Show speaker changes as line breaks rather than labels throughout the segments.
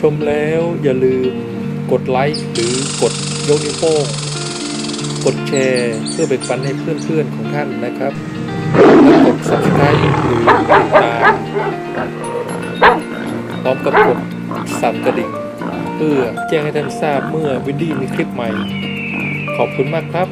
ชมแล้วอย่าลืมกดไลค์หรือกดยกนิ้วโป้งกดแชร์เพื่อแบ่งปันให้เพื่อนๆของท่านนะครับและกด subscribe หรือติดตามพร้อมกับกดสั่นกระดิ่ง เพื่อแจ้งให้ท่านทราบเมื่อวินดี้มีคลิปใหม่ ขอบคุณมากครับ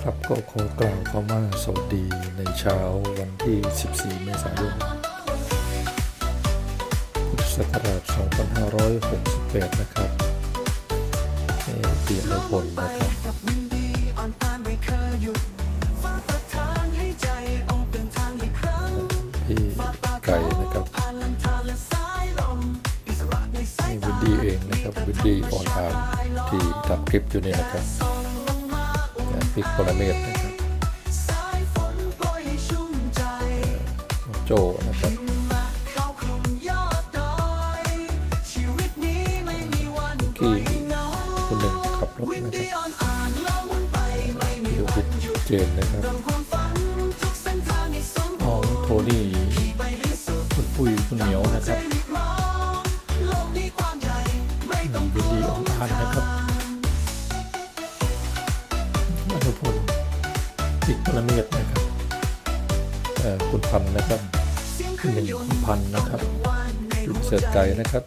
ครับก็ขอกล่าวคำว่าสวัสดีในเช้าวันที่ 14 เมษายนพุทธศักราช 2568 นะครับเอ่อเปียรพลนะครับ ครับคลิปอยู่นี่นะครับงานพิกโพลาเมตนะครับโจนะครับกี่คนหนึ่งขับรถนะครับอยู่ที่เจนนะ คุณพันธ์นะครับหนึ่งคุณพันธ์นะครับลูกเสือไก่นะครับ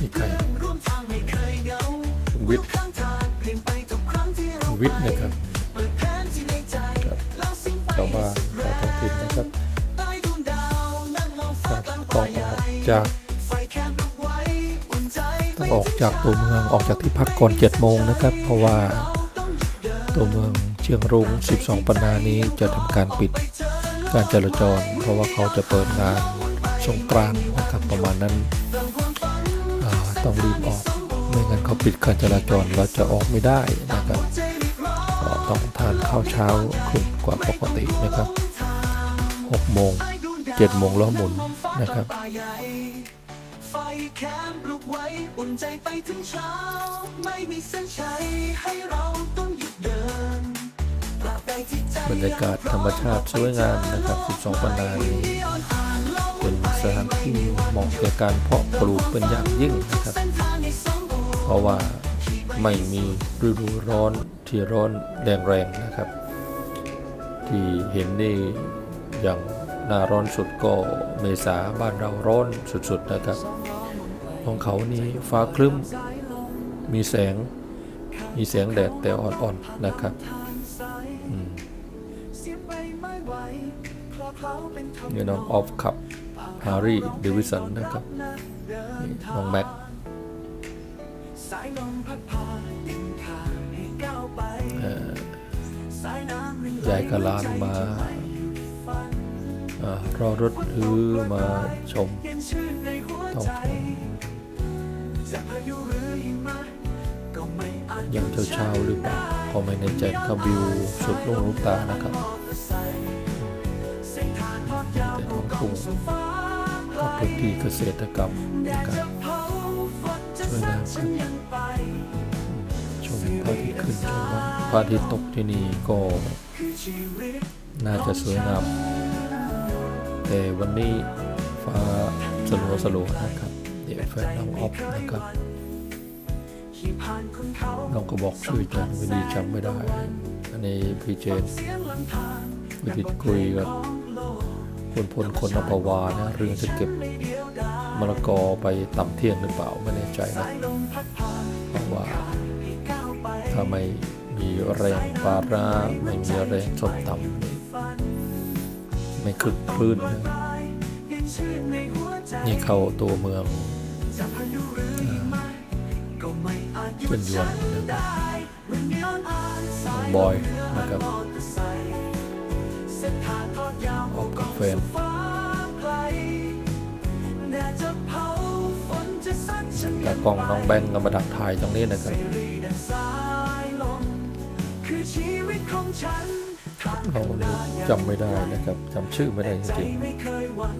นี่ไก่คุณวิทย์คุณวิทย์นะครับชาวบ้านชาวท้องถิ่นนะครับครับก็ออกจากต้องออกจากตัวเมืองออกจากที่พักก่อน7โมงนะครับ เพราะว่าตัวเมือง เชียงรุ้ง 12 ปันนานี้จะทำการปิดการจราจร เพราะว่าเขาจะเปิดงานสงกรานต์นะครับประมาณนั้นต้องรีบออกไม่งั้นเขาปิดการจราจรเราจะออกไม่ได้นะครับก็ต้องทานข้าวเช้าขึ้นกว่าปกตินะครับ6โมง7โมงล้อหมุนนะครับ
ไฟแคมปลุกไว้อุ่นใจไปถึงเช้า ไม่มีเส้นชัยให้เราต้องหยุดเดิน บ
รรยากาศธรรมชาติสวยงามนะครับ 12 ปันนานี้เป็นสถานที่เหมาะแก่การเพาะปลูกเป็นอย่างยิ่งนะครับ เพราะว่าไม่มีฤดูร้อนที่ร้อนแรงๆนะครับ ที่เห็นนี่อย่างหน้าร้อนสุดก็เมษาบ้านเราร้อนสุดๆนะครับของเขานี่ฟ้าครึ้ม มีแสง มีแสงแดดแต่อ่อนๆนะครับ
นี่
น้องออฟขับฮาร์รี่เดวิสันนะครับนี่น้องแม็ก
สายาดึงทางให้ก้าวไป
เอ่อ
สายน้ำรินไหลา
ยกะลานมาอรอรถหรือมาชม
เย็นชื่นในหัว
ท้อง
ยั
งเช้าๆหรือเปล่าก็ไม่แน่ใจครับวิวสุดลูกตานะครับ
งเขา
ทุ่ง
สู่ฟ้าไกล
กับพื้นที่เกษตรกรรมนะครับ
จะเผาฝนจะซัดฉันยังไป
ชมพระอาทิตย์ขึ้นชมพระอาทิตย์ตกที่นี่ก็น่าจะสวยงาม แต่วันนี้ฟ้าสลัวสลัวนะครับ เดี๋ยวแฟนน้องออฟนะครับ
น้
องก็บอกชื่อจันวันนี้จำไม่ได้ อันนี้พี่เจน
เสียงลำธาร
วิดิตคุยกับ
ของโลก
คนพลคนอภวานะเรื่องจะเก็บ
ม่เดียวดาย
มะละกอไปต่ำเที่ยงหรือเปล่าไม่แน่ใจนะเพราะว่าถ้าไม่มีแรงปาราไม่มีแรงส้มตำนี่
ฝัน
ไม่คลึกคลื่นนะ
นี่
เข้าตัวเมืองเป็นยวน
นะ
ครับ
อย
บอยนะครับ
เตอร์น
และ
เผาฝนจะซัดฉัน
แต่กล้องน้องแบงก์ก็มาดักถ่ายตรงนี้นะครับ
เรา
จำไม่ได้นะครับจำชื่อไม่ได้จริง
ไม่เคยหวั่น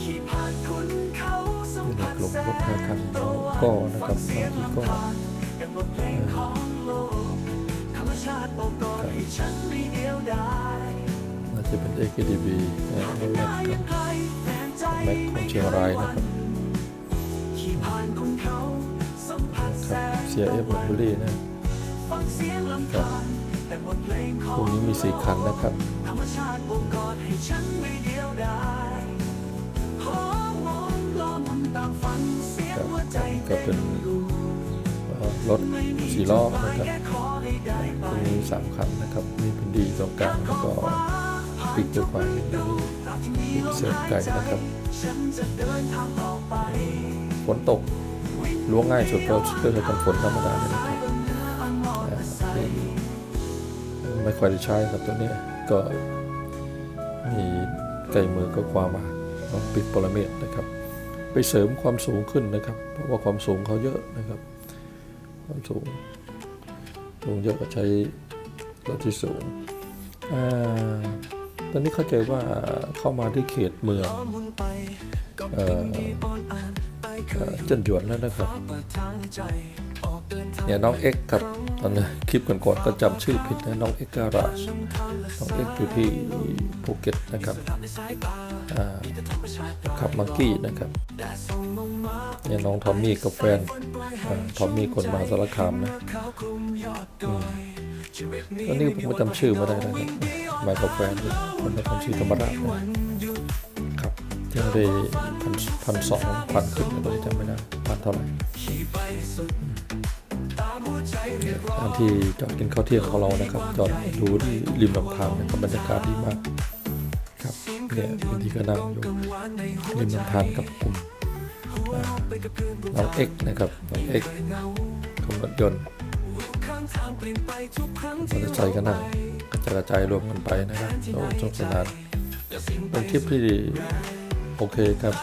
ขี่ผ่านคุณเขาสั
ๆ
ม
อยู่ในกลุ่มรถแห่คันก็นะครับบางทีก็
ธรรมชาติโอบกอดให้ฉันไม่เดียวดาย
น่า จะเป็น AKDB นะรถแรกกับ
ไกลแฟนใจ
แม็กของเชียงรายนะครับ
ขี่ผ่านคุณเขาสัมผัส
ค
แส
รับ
ง
เสียเอฟบุรีนะ
ฟังเสียงลำธารแต่บทเพลงข
พ
อ
วก
ง
นี้มีสี่คันนะครับ
ธรรมชาติโอบกอดให้ฉันไม่เดียวดายหอมมองล้อมนตามฝันเสียง
ครับ
หัวใจ
ก็เป็นเอ่อรถสี่ล้อนะครับ
แค่ขอให้ได้ไป
พวกนี้สามคันนะครับ มีเป็นดีตรงกลางแล้วก็ ปิกตัวไปมีเสือไก่นะครับฝนตกล้วงง่ายสุดก็เสื้อกันฝนธรรมดาเนี่ยนะครับไม่ค่อยได้ใช้ครับตัวนี้ก็มีไก่มือก็ความมาต้องปิดปรเมตนะครับ ไปเสริมความสูงขึ้นนะครับ เพราะว่าความสูงเขาเยอะนะครับ ความสูงสูงเยอะก็ใช้รถที่สูงอ่า ตอนนี้เข้าใจว่าเข้ามาที่เขตเมืองเออ
มีอ่อนอ่านไปเค
เอ่อยเจันหยวนแล้วนะครับ
เนี่
ยน้องเอ็กซ์ครับตอนนี้คลิปก่อนๆก็จำชื่อผิดนะน้องเอ็กซ์การาชน้องเอ็กซ์อยู่ที่ภูเก็ตนะครับขับมังกี้นะครับเนี่ยน้องทอมมี่กับแฟนอทอมมี่คนมาสารคามนะอืมตอนนี้ผมก็จำชื่อม่ได้นะครับมากับแฟนคนนครศรีธรรมราชนะครับยังได้พันพันสองพันขึ้นก็เลยจำไม่ได้พันเท่าไหร่ อันที่จอดกินข้าวเที่ยงของเรานะครับ จอดดูที่ริมลำธารนะครับบรรยากาศดีมากครับเนี่ยบางทีก็นั่งอยู่ริมลำธารกับกลุ่มน้องเอ็กนะครับน้องเอ็กขับรถยนต์มอเตอร์ไซค์ก็นั่งกระจายกระจายรวมกันไปนะครับโอ้สนุกสนานเป็นทริปที่โอเคครับ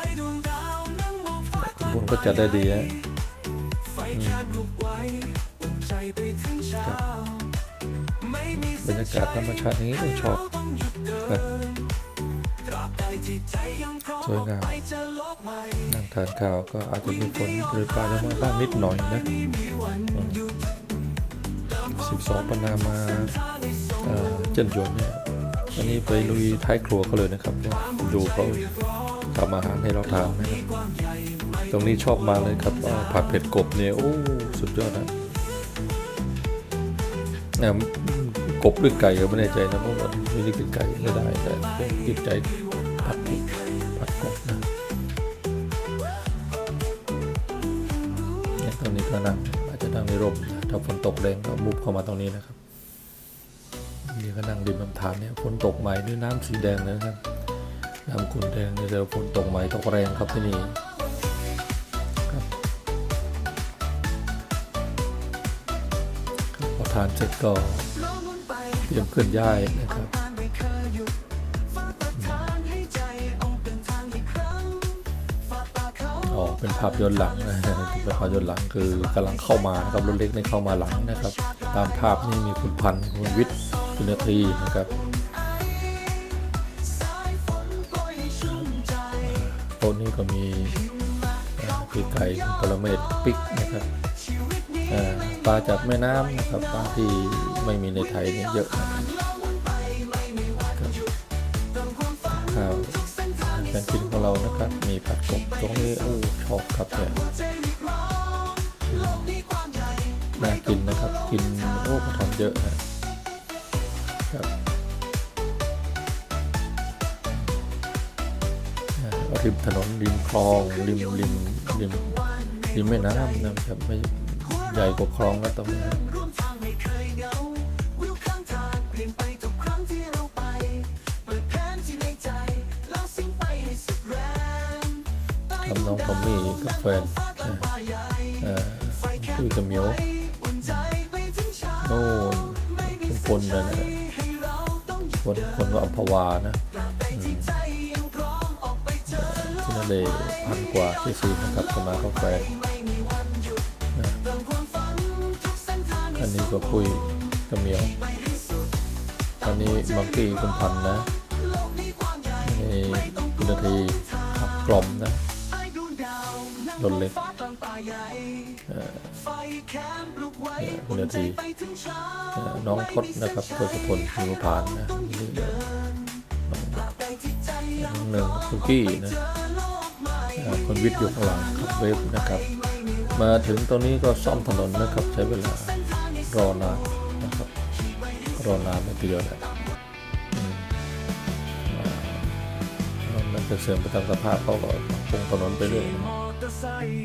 คุณบุญก็จัดได้ดีฮะ บรรยากาศธรรมชาติอย่างนี้ผมชอบนะสวยงามนั่งทานข้าวก็อาจจะมีฝนโปรยปลายลงมาบ้างนิดหน่อยนะสิบสองปนามาเอ่อเจนยวนเนี่ยอันนี้ไปลุยท้ายครัวเขาเลยนะครับ ดูเขาทำอาหารให้เราทานนะครับตรงนี้ชอบมาเลยครับผัดเผ็ดกบเนี่ยโอ้สุดยอดนะเนี่ยก บหรือไก่ก็ไม่แน่ใจนะเพราะว่าไม่ได้กินไก่ไม่ได้แต่กินใจผัดผัดกบนะเนี่ยตอนนี้ก็นั่งอาจจะนั่งในร่มนะถ้าฝนตกแรงก็มุบเข้ามาตรงนี้นะครับนี่ก็นั่งริมลำธารเนี่ยฝนตกใหม่ด้วยน้ำสีแดงเลยนะครับน้ำขุ่นแดงเนี่ยแต่ฝนตกใหม่ตกแรงครับที่นี่ครับพอทานเสร็จก็ เตรียมเคลื่อนย้ายนะครับอ๋อเป็นภาพย้อนหลังนะเป็นภาพย้อนหลังคือกำลังเข้ามานะครับรถเล็กในเข้ามาหลังนะครับ ตามภาพนี่มีคุณพันธ์คุณวิทย์คุณนาทีนะครับโต๊ะนี้ก็มีเอ่อพี่ไก่คุณปรเมศปิกนะครับเอ่อ ปลาจากแม่น้ำนะครับปลาที่ไม่มีในไทยเนี่ยเยอะนะครับข้าวการกินของเรานะครับ มีผัดกบตรงนี้โอ้ชอบครับเนี่ยน่ากินนะครับ กินโอ้กระทอนเยอะนะครับริมถนนริมคลองริมริมริมริมแม่น้ำนะครับไม่ ใหญ่กว่าคลองแล้วตรงนี้ครับ
ร่วมทางไม่เคยเหงาวิวข้างทางเปลี่ยนไปทุกครั้งที่เราไปเปิดแผนที่ในใจแล้วสิ่งไปให้สุดแรง
ทำน้องทอมมี่กับแฟนนะเอ่อคุยกับเหมียวโน่นเป็นคนนะ
เราต้องหยุด
คนคนว่าอัมพวานะ
ที่
นั่นเลยพันกว่าที่ซีนะครับสมาเขาแฟน
นี้ก็
คุยกระเมียวอันนี้มังกี้คุณพันนะนี่คุณนาทีขับกล่อมนะรถเล็กเอ่อเนี่ยคุณนาทีน้องทศนะครับทศพลหิวพานนะนี่น้องหนึ่งคุณกี้นะคนวิทย์อยู่ข้างหลังขับเวฟนะครับ มาถึงตรงนี้ก็ซ่อมถนนนะครับใช้เวลา รอนานนะครับรอนานไม่เดียวแหละมันจะเสื่อมไปตามสภาพเขาก็ปรุงถนนไปเรื่อยนะ
มอเตอร์ไซค์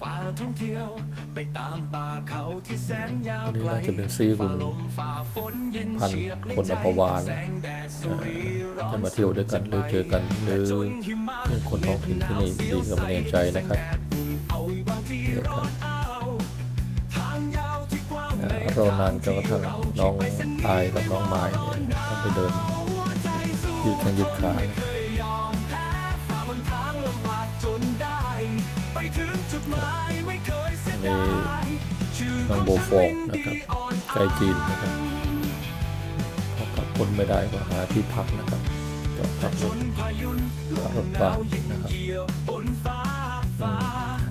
ฝ่าท่องเที่ยวไปตามป่าเขาที่แสนยาว
อันนี้น่าจะเป็นซีคุณ
ลมฝ่าฝน
พันคนอภวานจะมาเที่ยวด้วยกันหรือเจอกันหรือเป็นคนท้องถิ่นที่นี่ดีก็ไม่แน่ใจนะครับา
งอ่า
นานจนกระทั่งน้องตายกับน้องไม้เนี่ยต้องไปเดินยืดแข้งยืดขา
ยอมแพ้ฝ่าบนนได้ไปถึงจุดหมายไม่เคยเสี
อั
ย
นนี้
ดายชื่อ
งโบฟอกนะครับไกจีนนะครับพอพักคนไม่ได้ก็หาที่พักนะครับจอดพักรถรถบ้าน
นะ
ครับ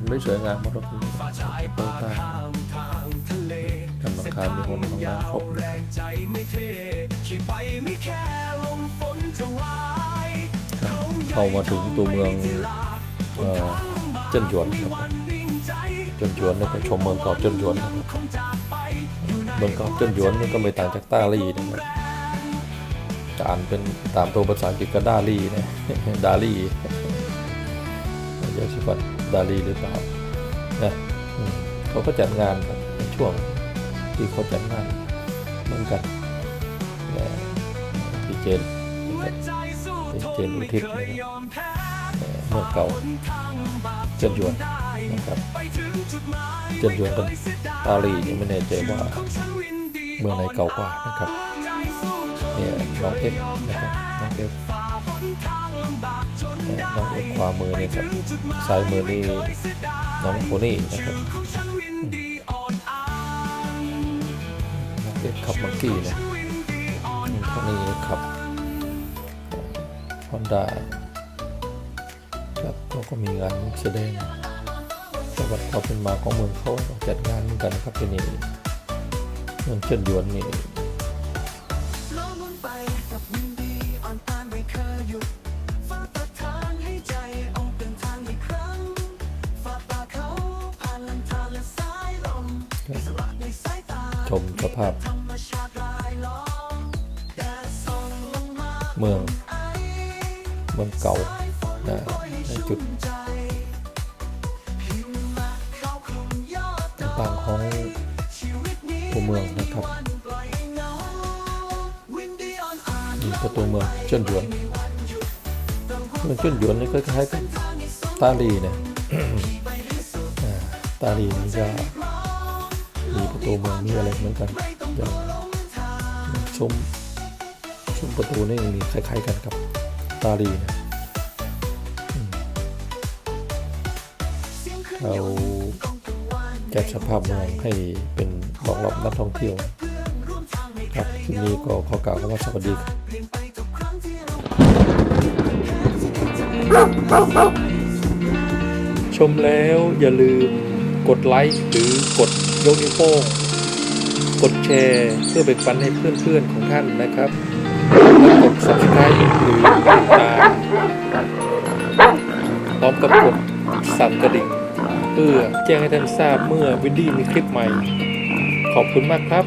ไม่สวยงามมารถนี้
ชาย
โต
ป่า
ต้า กำลังคามีคนของน้ำครบ
แร
นะครับ
มีคนมาพบ
ครับเข้ามาถึงตัวเมืองเออเจิ้นหยวนครับเจิ้นหยวนนี่ไปชมเมืองเก่าเจิ้นหยวนครับเมืองเก่าเจิ้นหยวนนี่ก็ไม่ต่างจากต้าลี่นะครับจะอ่านเป็นตามตัวภาษาอังกฤษก็ดาลี่นะดาลี่ไม่ใช่ชื่อว่าดาลี่หรือเปล่านะเขาก็จัดงานช่วง ที่เขาจัดงาเหมือนกันนะพี่เจนพี่เจนอุทิศนะครับเอ่อเมืองเก่าเจิ้นยวนนะครับเจิ้นยวนกับดาลี่ยังไม่แน่ใจว่าเมืองไหนเก่ากว่านะครับเนี่ยน้องเอฟนะครับน้องเอฟน้องเอฟขวามือเนี่ยครับซ้ายมือนี่น้องโพนี่นะครับ เอฟขับมังกี้นะโพนี่ขับฮอนด้าครับเขาก็มีงานแสดงประวัติความเป็นมาของเมืองเขาจัดงานเหมือนกันนะครับที่นี่เมืองเชิญยวนนี่
โยนนี่
ชมสภาพ เมือง เมืองเก่านะในจุดต่างๆของ
ตั
วเมืองนะครับ
ปล่อยเหงาวินดีอ่อนอ่าน
มีประตูเมืองเจิ้นหยวนเมืองเจิ้นหยวนนี่ก็คล้ายกับตาลีนะอ่าตาลีนี่จะมีประตูเมืองมีอะไรเหมือนกันอย่างซุ้ม ซุ้มประตูนี่มีคล้ายๆกันกับตาลีนะอืมเขาจัดสภาพเมืองให้เป็นรองรับนักท่องเที่ยว ครับทีนี้ก็ขอกล่าวคำว่าสวัสดีครับชมแล้วอย่าลืมกดไลค์หรือกดยกนิ้วโป้งกดแชร์เพื่อแบ่งปันให้เพื่อนๆของท่านนะครับและ กด subscribe หรือติดตามพร้อมกับกดสั่นกระดิ่ง เพื่อแจ้งให้ท่านทราบเมื่อวินดี้มีคลิปใหม่ ขอบคุณมากครับ